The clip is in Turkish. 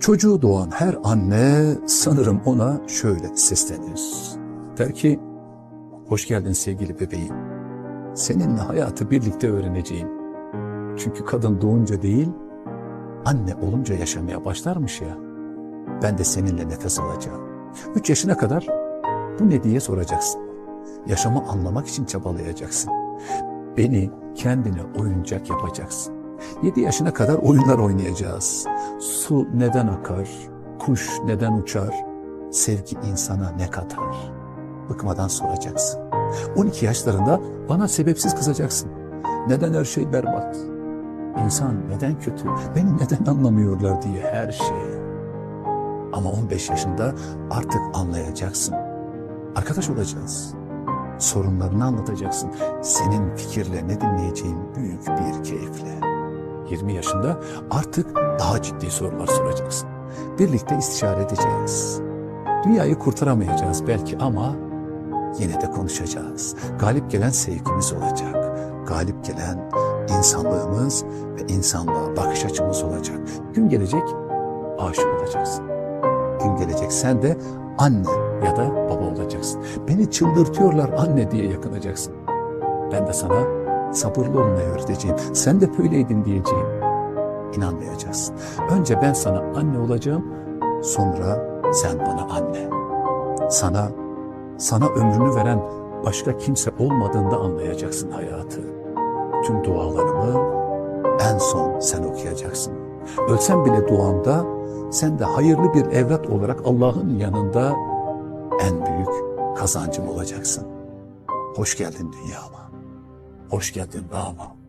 Çocuğu doğan her anne sanırım ona şöyle seslenir. Der ki, hoş geldin sevgili bebeğim. Seninle hayatı birlikte öğreneceğim. Çünkü kadın doğunca değil, anne olunca yaşamaya başlarmış ya. Ben de seninle nefes alacağım. Üç yaşına kadar bu ne diye soracaksın. Yaşamı anlamak için çabalayacaksın. Beni kendine oyuncak yapacaksın. Yedi yaşına kadar oyunlar oynayacağız. Su neden akar? Kuş neden uçar? Sevgi insana ne katar? Bıkmadan soracaksın. 12 yaşlarında bana sebepsiz kızacaksın. Neden her şey berbat? İnsan neden kötü? Beni neden anlamıyorlar diye her şey. Ama 15 yaşında artık anlayacaksın. Arkadaş olacağız. Sorunlarını anlatacaksın. Senin fikirlerini dinleyeceğim büyük bir keyifle. 20 yaşında artık daha ciddi sorular soracaksın. Birlikte istişare edeceğiz. Dünyayı kurtaramayacağız belki ama yine de konuşacağız. Galip gelen sevgimiz olacak. Galip gelen insanlığımız ve insanlığa bakış açımız olacak. Gün gelecek aşık olacaksın. Gün gelecek sen de anne ya da baba olacaksın. Beni çıldırtıyorlar anne diye yakınacaksın. Ben de sana sabırlı olmayı öğreteceğim. Sen de böyleydin diyeceğim. İnanmayacaksın. Önce ben sana anne olacağım, sonra sen bana anne. Sana, sana ömrünü veren başka kimse olmadığında anlayacaksın hayatı. Tüm dualarımı en son sen okuyacaksın. Ölsem bile duamda sen de hayırlı bir evlat olarak Allah'ın yanında en büyük kazancım olacaksın. Hoş geldin dünyama. Hoş geldin bağıma.